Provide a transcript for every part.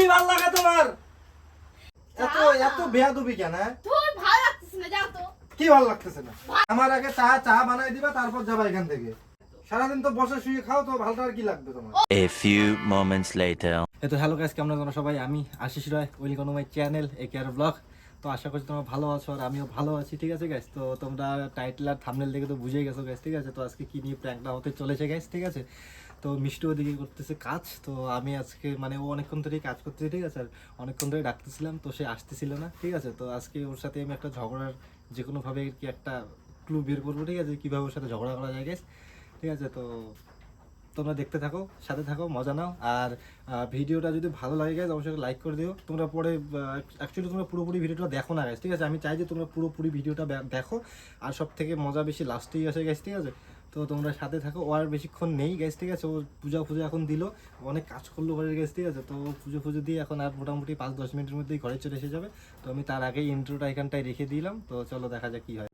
কি ভালো লাগে তোমার? এত এত বেয়াদবি কেন হ্যাঁ? তোর ভালো লাগতেছে না যাও তো। কি ভালো লাগতেছে না? আমার আগে চা চা বানাই দিবা তারপর যাবা এখান থেকে। সারাদিন তো বসে শুয়ে খাও তো ভালটা আর কি লাগবে তোমার? Moments later. এই তো হ্যালো গাইস কেমন আছো সবাই? আমি Ashish Roy welcome to my channel A care blog তো আশা করছি তোমরা ভালো আছো আর আমিও ভালো আছি ঠিক আছে গাইস তো তোমরা টাইটেল আর থামনেল দেখে তো বুঝেই গেছো গাইস ঠিক আছে? তো আজকে কি নিয়ে প্র্যাঙ্কটা হতে চলেছে গাইস ঠিক আছে? তো মিষ্টি ওদিকে করতেছে কাজ, তো আমি আজকে মানে ও অনেকক্ষণ ধরেই কাজ করতেছে, ঠিক আছে? আর অনেকক্ষণ ধরে ডাকতেছিলাম, তো সে আসতেছিল না, ঠিক আছে? তো আজকে ওর সাথে আমি একটা ঝগড়ার যে কোনোভাবে কি একটা ক্লু বের করব, ঠিক আছে? কীভাবে ওর সাথে ঝগড়া করা যায় গাইস ঠিক আছে? তো তোমরা দেখতে থাকো, সাথে থাকো, মজা নাও। আর ভিডিওটা যদি ভালো লাগে গাইজ অবশ্যই লাইক করে দিও। তোমরা পরে অ্যাকচুয়ালি তোমরা পুরোপুরি ভিডিওটা দেখো না গাইজ ঠিক আছে? আমি চাই যে তোমরা পুরোপুরি ভিডিওটা দেখো। আর সব থেকে মজা বেশি লাস্টেই আসে গাইজ ঠিক আছে? তো তোমরা সাথে থাকো। ও আর বেশিক্ষণ নেই গ্যাস ঠিক আছে? ও পূজা ফুজো এখন দিল। অনেক কাজ করল ঘরের গ্যাস ঠিক আছে? তো পুজো ফুজো দিয়ে এখন আর মোটামুটি পাঁচ দশ মিনিটের মধ্যেই ঘরে চলে এসে যাবে। তো আমি তার আগেই ইন্ট্রোটা এখানটায় রেখে দিলাম। তো চলো দেখা যাক কী হয়।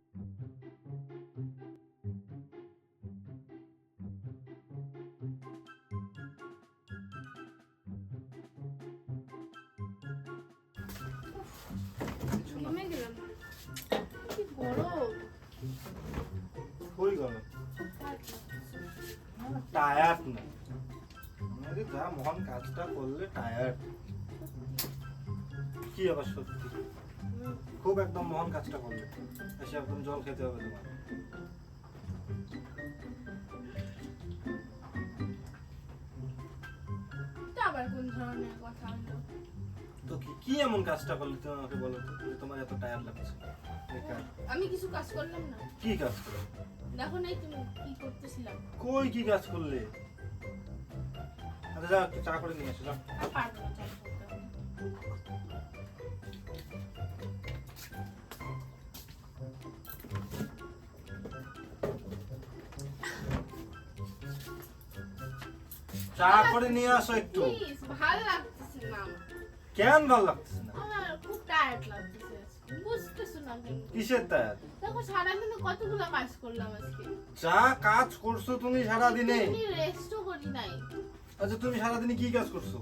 টায়ার্ড না। আমাদের যা মহান কাজটা করলে টায়ার্ড কি আবার সত্যি? খুব একদম মহান কাজটা করলে। এসে একদম জল খেতে হবে তোমার। আবার কোন ধরনের কথা হলো? তো কি কি এমন কাজটা করলে তুমি আমাকে বলো তো তোমার এত টায়ার্ড লাগছে? আমি কিছু কাজ করলাম না। কি কাজ করলে? দেখো নাই তুমি কি করতেছিলাম কই কি কাজ করলে? আচ্ছা যাও একটু চা করে নিয়ে এসো যাও। আর পারব না চাষ করতে চা করে নিয়ে আসো একটু। প্লিজ ভালো লাগতেছে না আমার। কেন ভালো লাগতেছে না? আমার খুব টায়ার্ড লাগতেছে কিসের টায়ার্ড দেখো সারাদিনে কতগুলো কাজ করলাম আজকে। যা কাজ করছ তুমি সারা দিনে রেস্টও করি নাই। আচ্ছা তুমি সারা কি কাজ করছ?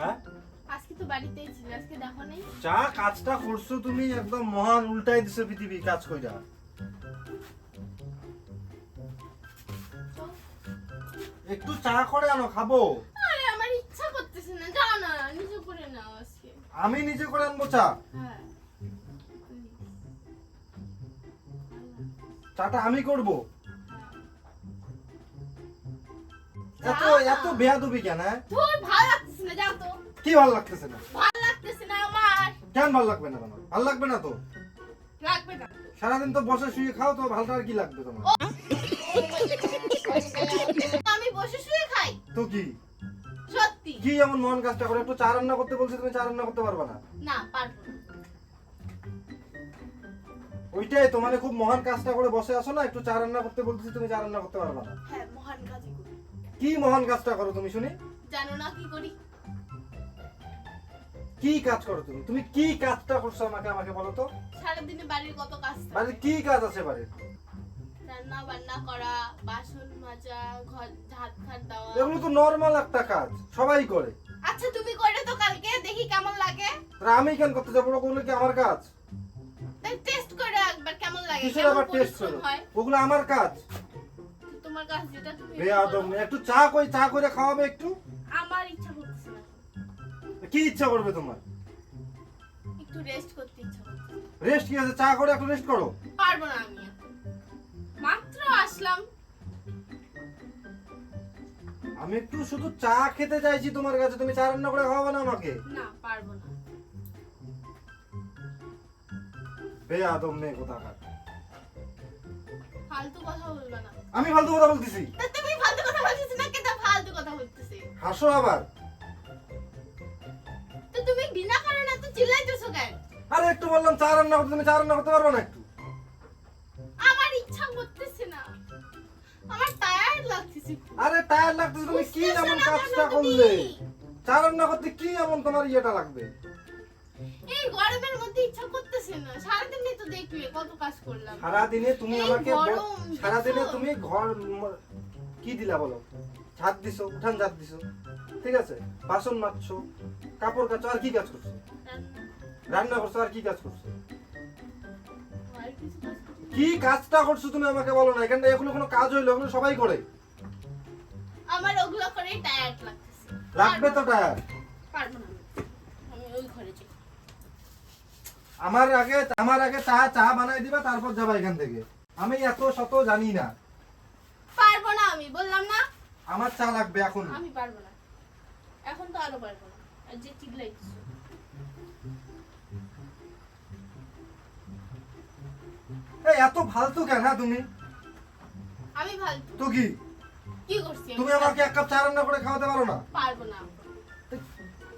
হ্যাঁ? আজকে তো বাড়িতেই ছিল আজকে দেখো নাই। যা কাজটা করছ তুমি একদম মহান উল্টাই দিছো পৃথিবী কাজ কইরা। একটু চা করে আনো খাব আরে আমার ইচ্ছা করতেছে না যাও না নিজে করে নাও আজকে আমি নিজে করে আনব চা। হ্যাঁ চাটা আমি করব। এত। এত বেয়াদবি কেন হ্যাঁ? তোর ভালো লাগতেছে না যাও তো। কি ভালো লাগতেছে না? ভালো লাগতেছে না আমার। কেন ভালো লাগবে না তোমার? ভালো লাগবে না তো? লাগবে না। সারাদিন তো বসে শুয়ে খাও তো ভালোটা আর কি লাগবে তোমার? আমি বসে শুয়ে খাই। তো কি? কি এমন মহান কাজটা করে একটু চা রান্না করতে বলছি তুমি চা রান্না করতে পারবে না? না পারব না। ওইটাই তো মানে খুব মহান কাজটা করে বসে আছো না একটু চা রান্না করতে বলতেছি তুমি চা রান্না করতে পারবে না। হ্যাঁ মহান কাজই করি। কি মহান কাজটা করো তুমি শুনি? জানো না কি করি? কি কাজ করো তুমি? তুমি কি কাজটা করছ আমাকে আমাকে বলো তো। সারাদিনে বাড়ির কত কাজ বাড়ির কি কাজ আছে বাড়ির? রান্না বান্না করা বাসন মাজা ঘর হাত খাট দেওয়া। এগুলো তো নর্মাল একটা কাজ সবাই করে। আচ্ছা তুমি করে তো কালকে দেখি কেমন লাগে। আমি কেন করতে যাব? ওগুলো কি আমার কাজ? তাই টেস্ট করে একবার কেমন লাগে? কিসের আবার টেস্ট করো? ওগুলো আমার কাজ। তোমার কাজ যেটা তুমি বেয়াদম। একটু চা কই চা করে খাওয়াবে একটু? আমার ইচ্ছা করতেছে না। কি ইচ্ছা করবে তোমার? একটু রেস্ট করতে ইচ্ছা করতেছে রেস্ট কি আছে? চা করে একটু রেস্ট করো। পারব না আমি। আসলাম। আমি একটু শুধু চা খেতে চাইছি তোমার কাছে তুমি চা রান্না করে খাওয়াবে না আমাকে? না পারব না। মেয়ে কোথাকার। ফালতু কথা বলবে না। আমি ফালতু কথা বলতেছি? তা তুমি ফালতু কথা বলতেছ না কেন ফালতু কথা বলতেছে? হাসো আবার। তো তুমি বিনা কারণে তো চিল্লাইতেছো কেন? আরে একটু বললাম চা রান্না করতে তুমি চা রান্না করতে পারবে না একটু? ইচ্ছা করতেছে না। আমার টায়ার্ড লাগতেছে। আরে টায়ার লাগতেছে তুমি কি এমন কাজটা করলে? চা রান্না করতে কি এমন তোমার ইয়েটা লাগবে? এই গরমের মধ্যে ইচ্ছা করতেছে না। সারাদিনই তো দেখলে কত কাজ করলাম। সারাদিনে তুমি আমাকে সারাদিনে তুমি ঘর কি দিলা বলো? ঝাঁট দিছো উঠান দিছো ঠিক আছে? বাসন মাজছো কাপড় কাচো আর কি কাজ করছ? রান্না। করছ আর কি কাজ করছ? আর কিছু কাজ করি না। কি কাজটা করছ তুমি আমাকে বলো না? এখানটা এগুলো কোনো কাজ হইল? এগুলো সবাই করে? আমার ওগুলো করেই টায়ার্ড লাগতেছে। লাগবে তো টায়ার পারব না। আমি। ওই ঘরে যাই। আমার আগে আমার আগে চা চা বানাই দিবা তারপর যাবা এখান থেকে। আমি এত শত জানি না। পারব না আমি বললাম না? আমার চা লাগবে এখন আমি পারব না। এখন তো আরও পারব না। আর যে চিল্লাইছো এত ফালতু কেন হ্যাঁ তুমি? আমি ফালতু। তো কি? কি করছি তুমি আমাকে এক কাপ চা রান্না করে খাওয়াতে পারো না? পারব না।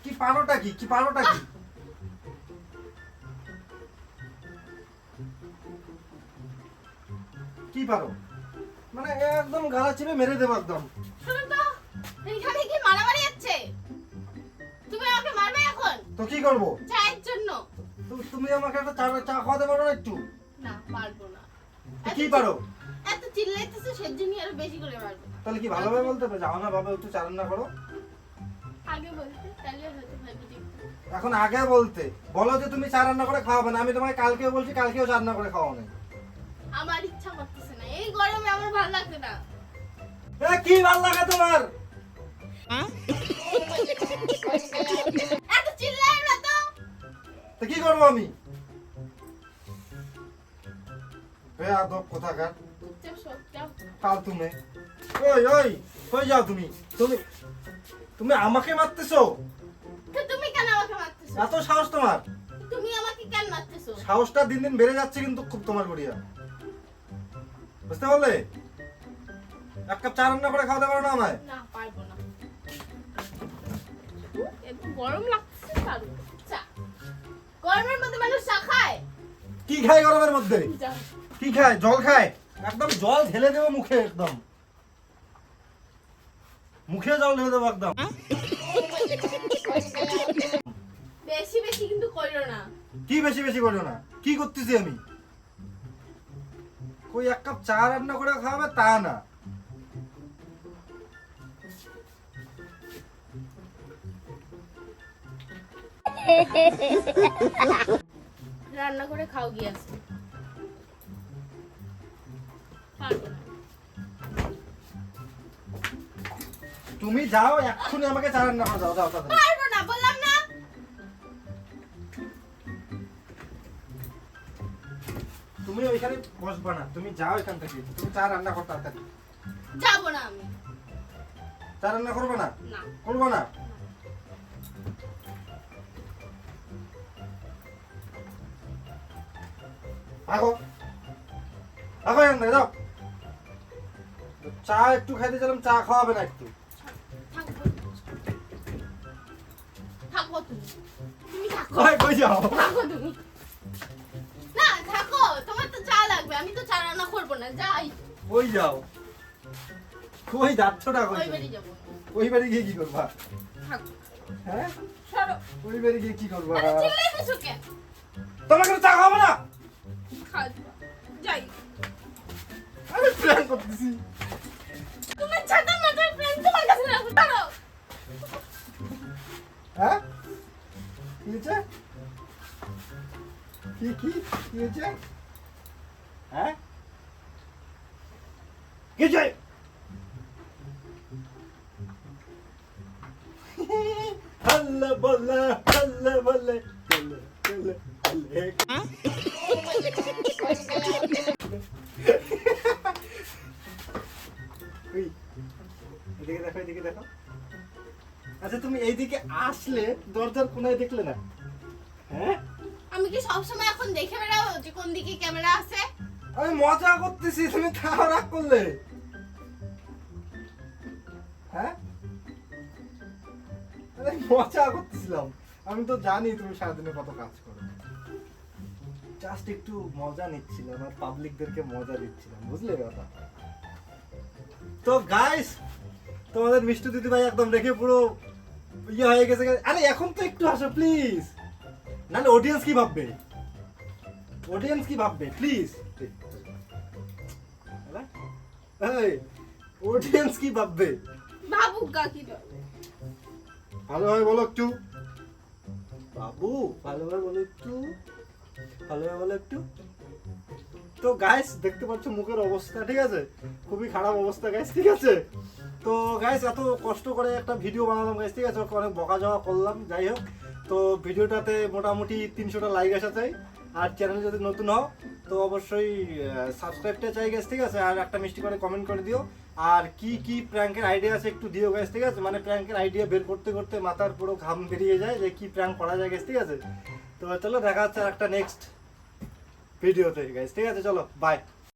কি পারোটা কি? কি পারোটা কি? কি পারো? মানে একদম গালা চিপে মেরে দেবো একদম। এখানে কি মারামারি হচ্ছে? তুমি আমাকে মারবে এখন? তো কি করব? চায়ের জন্য। তুমি আমাকে একটা চা খাওয়াতে পারো না একটু? পারব না। কি পারো? এত চিল্লাইতেছে সেজন্য আরও বেশি করে মারবো। তাহলে কি ভালোভাবে বলতে হবে? যাও না ভাবে একটু চা রান্না করো। আগে বলতে তাহলে এখন আগে বলতে। বলো যে তুমি চা রান্না করে খাওয়াবে না। আমি তোমাকে কালকেও বলছি কালকেও চা রান্না করে খাওয়াও না আমার ইচ্ছা করতেছে না। এই গরমে আমার ভালো লাগছে না। এ, কি ভালো লাগে তোমার? এত চিল্লাই না তো। তো কি করব আমি? কোথাকার? ওই ওই কই যাও তুমি? তুমি তুমি আমাকে মারতেছো? তুমি কেন আমাকে মারতেছো? এত সাহস তোমার? তুমি আমাকে কেন মারতেছো? সাহসটা দিন দিন বেড়ে যাচ্ছে কিন্তু খুব তোমার গড়িয়া বুঝতে পারলে? এক কাপ চা রান্না করে খাওয়াতে পারো না আমায়? না পারব না। গরম লাগছে চা। গরমের মধ্যে মানুষ চা খায়? কি খায় গরমের মধ্যে? কি খায়? জল খায়? একদম জল ঢেলে দেবো মুখে একদম। মুখে জল ঢেলে দেবো একদম। বেশি বেশি কিন্তু কইরো না। কি বেশি বেশি করো না? কি করতেছি আমি? কই এক কাপ চা রান্না করে খাওয়াবে তা না। রান্না করে খাও গিয়ে তুমি যাও এক্ষুনি আমাকে চা রান্না করে দাও যাও তাড়াতাড়ি। পারব না বললাম না। তুমি ওইখানে বসবা না তুমি যাও এখান থেকে। তুমি চা রান্না করো তাড়াতাড়ি। যাব না আমি। চা রান্না করবে না? না। করব না? আগো আগো এখান থেকে যাও। চা একটু খাইতে চাইলাম চা খাওয়াবে না একটু। থাকো কই যাও থাকো তুমি। না থাকো তোমার তো চা লাগবে আমি তো চা রান্না করব না যাই। কই যাও? কই যাচ্ছটা কই ওই? বাড়ি যাব। ওই বাড়ি গিয়ে কি করবা? থাকো। হ্যাঁ? সরো। ওই বাড়ি গিয়ে কি করবা? আরে চিল্লাইতেছো কেন? তোমাকে চা খাওয়াবো না? খাওয়া যাই। আমি প্ল্যান করতেছি। হ্যাঁ? আচ্ছা তুমি এইদিকে আসলে দরজার কোনায় দেখলে না? হ্যাঁ? আমি কি সবসময় এখন দেখে বেড়াবো যে কোন দিকে ক্যামেরা আছে। আমি মজা করতেছি, তুমি তাও রাগ করলে। হ্যাঁ? মজা করতেছিলাম। আমি তো জানি তুমি সারাদিনে কত কাজ করো। জাস্ট একটু মজা নিচ্ছিলাম, আর পাবলিকদেরকে মজা দিচ্ছিলাম, বুঝলে কথা তো গাইস তোমাদের মিষ্টি দিদি ভাই একদম রেখে পুরো ইয়ে হয়ে গেছে। আরে এখন তো একটু হাসো প্লিজ নাহলে অডিয়েন্স কি ভাববে? অডিয়েন্স কি ভাববে? প্লিজ এই অডিয়েন্স কি ভাববে? গা কি ভালোভাবে বলো একটু। বাবু ভালোভাবে বলো একটু। ভালোভাবে বলো একটু। তো গাইস দেখতে পাচ্ছ মুখের অবস্থা ঠিক আছে? খুবই খারাপ অবস্থা গাইস ঠিক আছে? তো গাইস এত কষ্ট করে একটা ভিডিও বানালাম গাইস ঠিক আছে? অনেক বকা জবা করলাম যাই হোক। তো ভিডিওটাতে মোটামুটি তিনশোটা লাইক আসা চাই। আর চ্যানেল যদি নতুন হও, তো অবশ্যই সাবস্ক্রাইবটা চাই গেছে ঠিক আছে? আর একটা মিষ্টি করে কমেন্ট করে দিও। আর কি কি প্র্যাঙ্কের আইডিয়া আছে একটু দিও গেছে ঠিক আছে? মানে প্র্যাঙ্কের আইডিয়া বের করতে করতে মাথার পুরো ঘাম বেরিয়ে যায় যে কি প্র্যাঙ্ক করা যায় গেছে ঠিক আছে? তো চলো, দেখা হচ্ছে আর একটা নেক্সট ভিডিওতে গেছে ঠিক আছে? চলো বাই